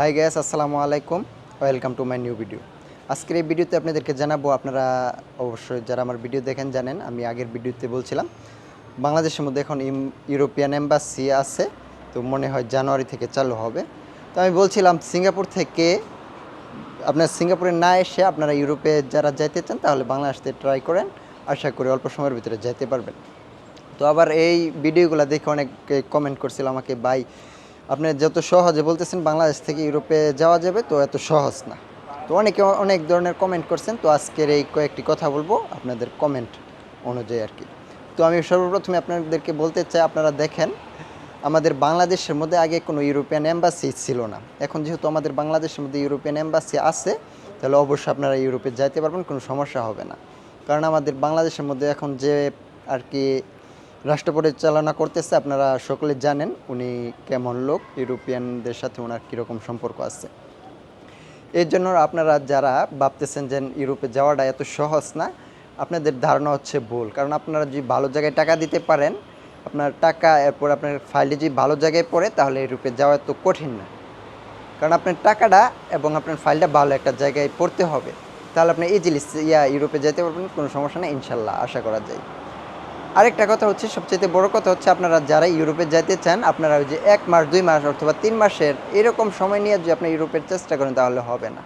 High guys আসসালামু আলাইকুম welcome to my new video আজকের এই ভিডিওতে আপনাদেরকে জানাব, আপনারা অবশ্যই যারা আমার ভিডিও দেখেন জানেন, আমি আগের ভিডিওতে বলছিলাম, বাংলাদেশের মধ্যে এখন ইউরোপিয়ান এম্বাসি আছে, তো মনে হয় জানুয়ারি থেকে চালু হবে। তো আমি বলছিলাম, সিঙ্গাপুর থেকে আপনার সিঙ্গাপুরে না এসে আপনারা ইউরোপে যারা যাইতে চান, তাহলে বাংলাদেশতে ট্রাই করেন। আশা করি অল্প সময়ের ভিতরে যেতে পারবেন। তো আবার এই ভিডিওগুলো দেখে অনেক কমেন্ট করছিল আমাকে, ভাই আপনি যত সহজে বলতেছেন বাংলাদেশ থেকে ইউরোপে যাওয়া যাবে, তো এত সহজ না। তো অনেকে অনেক ধরনের কমেন্ট করছেন, তো আজকের এই কয়েকটি কথা বলব আপনাদের কমেন্ট অনুযায়ী আর কি তো আমি সর্বপ্রথমে আপনাদেরকে বলতে চাই, আপনারা দেখেন, আমাদের বাংলাদেশের মধ্যে আগে কোনো ইউরোপিয়ান এম্বাসি ছিল না। এখন যেহেতু আমাদের বাংলাদেশের মধ্যে ইউরোপিয়ান এম্বাসি আছে, তাহলে অবশ্যই আপনারা ইউরোপে যাইতে পারবেন, কোনো সমস্যা হবে না। কারণ আমাদের বাংলাদেশের মধ্যে এখন যে আর কি রাষ্ট্র পরিচালনা করতেছে, আপনারা সকলে জানেন উনি কেমন লোক, ইউরোপিয়ানদের সাথে ওনার কীরকম সম্পর্ক আছে। এর জন্য আপনারা যারা ভাবতেছেন যে ইউরোপে যাওয়াটা এত সহজ না, আপনাদের ধারণা হচ্ছে ভুল। কারণ আপনারা যদি ভালো জায়গায় টাকা দিতে পারেন, আপনার টাকা, এরপর আপনার ফাইলে যদি ভালো জায়গায় পড়ে, তাহলে ইউরোপে যাওয়া এত কঠিন না। কারণ আপনার টাকাটা এবং আপনার ফাইলটা ভালো একটা জায়গায় পড়তে হবে। তাহলে আপনি ইজিলি ইয়া ইউরোপে যেতে পারবেন, কোনো সমস্যা নেই, ইনশাল্লাহ, আশা করা যায়। আরেকটা কথা হচ্ছে সবচেয়ে বড় কথা হচ্ছে আপনারা যারা ইউরোপে যেতে চান, আপনারা ওই যে এক মাস, দুই মাস অথবা তিন মাসের এরকম সময় নিয়ে যদি আপনি ইউরোপের চেষ্টা করেন, তাহলে হবে না।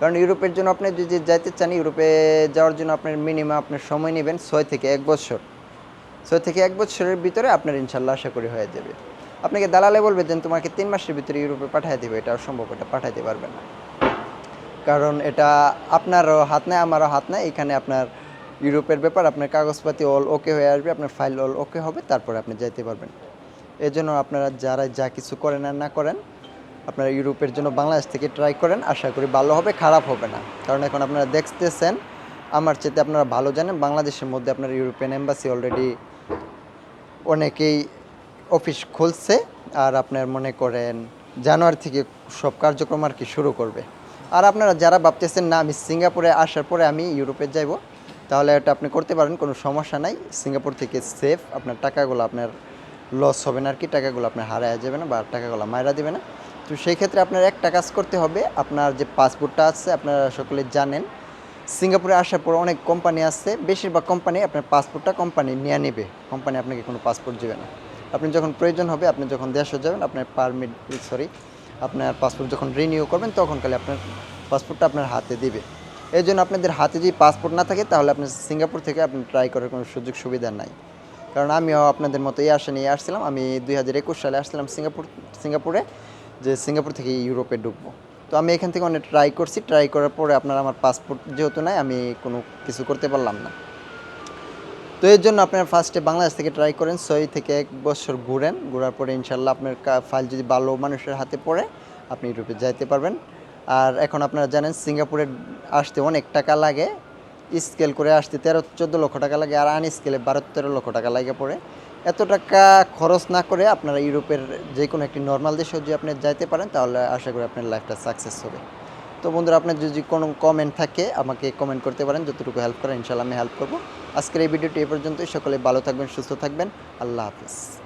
কারণ ইউরোপের জন্য আপনি যদি যাইতে চান, ইউরোপে যাওয়ার জন্য আপনার মিনিমাম আপনার সময় নেবেন ছয় থেকে এক বছর। ছয় থেকে এক বছরের ভিতরে আপনার ইনশাল্লাহ আশা করি হয়ে যাবে। আপনাকে দালালে বলবে যে, তোমাকে তিন মাসের ভিতরে ইউরোপে পাঠিয়ে দেবে। এটা সম্ভব, এটা পাঠাইতে পারবে না। কারণ এটা আপনারও হাত নেয় আমারও হাত নেয় এখানে আপনার ইউরোপের ব্যাপার, আপনার কাগজপাতি অল ওকে হয়ে আসবে, আপনার ফাইল অল ওকে হবে, তারপরে আপনি যাইতে পারবেন। এর জন্য আপনারা যারা যা কিছু করেন আর না করেন, আপনারা ইউরোপের জন্য বাংলাদেশ থেকে ট্রাই করেন, আশা করি ভালো হবে, খারাপ হবে না। কারণ এখন আপনারা দেখতেছেন, আমার চেতে আপনারা ভালো জানেন, বাংলাদেশের মধ্যে আপনার ইউরোপিয়ান এম্বাসি অলরেডি অনেকেই অফিস খুলছে, আর আপনার মনে করেন জানুয়ারি থেকে সব কার্যক্রম আর কি শুরু করবে। আর আপনারা যারা ভাবতেছেন, না, আমি সিঙ্গাপুরে আসার পরে আমি ইউরোপে যাব তাহলে এটা আপনি করতে পারেন, কোনো সমস্যা নাই। সিঙ্গাপুর থেকে সেফ আপনার টাকাগুলো আপনার লস হবে না আর কি, টাকাগুলো আপনার হারায় যাবে না বা টাকাগুলো মায়েরা দেবে না। তো সেই ক্ষেত্রে আপনার একটা কাজ করতে হবে, আপনার যে পাসপোর্টটা আছে, আপনারা সকলে জানেন, সিঙ্গাপুরে আসার পর অনেক কোম্পানি আছে, বেশিরভাগ কোম্পানি আপনার পাসপোর্টটা কোম্পানি নিয়ে নেবে। কোম্পানি আপনাকে কোনো পাসপোর্ট দেবে না। আপনি যখন প্রয়োজন হবে, আপনি যখন দেশে যাবেন, আপনার পারমিট সরি আপনার পাসপোর্ট যখন রিনিউ করবেন, তখন খালি আপনার পাসপোর্টটা আপনার হাতে দিবে। এই জন্য আপনাদের হাতে যদি পাসপোর্ট না থাকে, তাহলে আপনি সিঙ্গাপুর থেকে আপনি ট্রাই করার কোনো সুযোগ সুবিধা নাই। কারণ আমিও আপনাদের মতো এই আসা নিয়ে আসছিলাম। আমি দুই হাজার একুশ সালে আসছিলাম সিঙ্গাপুর, সিঙ্গাপুরে, যে সিঙ্গাপুর থেকে ইউরোপে ঢুকবো। তো আমি এখান থেকে অনেক ট্রাই করছি। ট্রাই করার পরে আপনার আমার পাসপোর্ট যেহেতু নাই, আমি কোনো কিছু করতে পারলাম না। তো এর জন্য আপনার ফার্স্টে বাংলাদেশ থেকে ট্রাই করেন। ছয় থেকে এক বছর ঘুরেন। ঘোরার পরে ইনশাল্লাহ আপনার ফাইল যদি ভালো মানুষের হাতে পড়ে, আপনি ইউরোপে যাইতে পারবেন। আর এখন আপনারা জানেন সিঙ্গাপুরে আসতে অনেক টাকা লাগে। স্কেল করে আসতে তেরো, চোদ্দ লক্ষ টাকা লাগে আর আন স্কেলে বারো, তেরো লক্ষ টাকা লাগে পড়ে। এত টাকা খরচ না করে আপনারা ইউরোপের যে কোনো একটি নর্মাল দেশে যদি আপনি যাইতে পারেন, তাহলে আশা করি আপনার লাইফটা সাকসেস হবে। তো বন্ধুরা, আপনার যদি কোনো কমেন্ট থাকে, আমাকে কমেন্ট করতে পারেন। যতটুকু হেল্প করেন ইনশাল্লাহ আমি হেল্প করব। আজকের এই ভিডিওটি এ পর্যন্তই। সকলে ভালো থাকবেন, সুস্থ থাকবেন। আল্লাহ হাফিজ।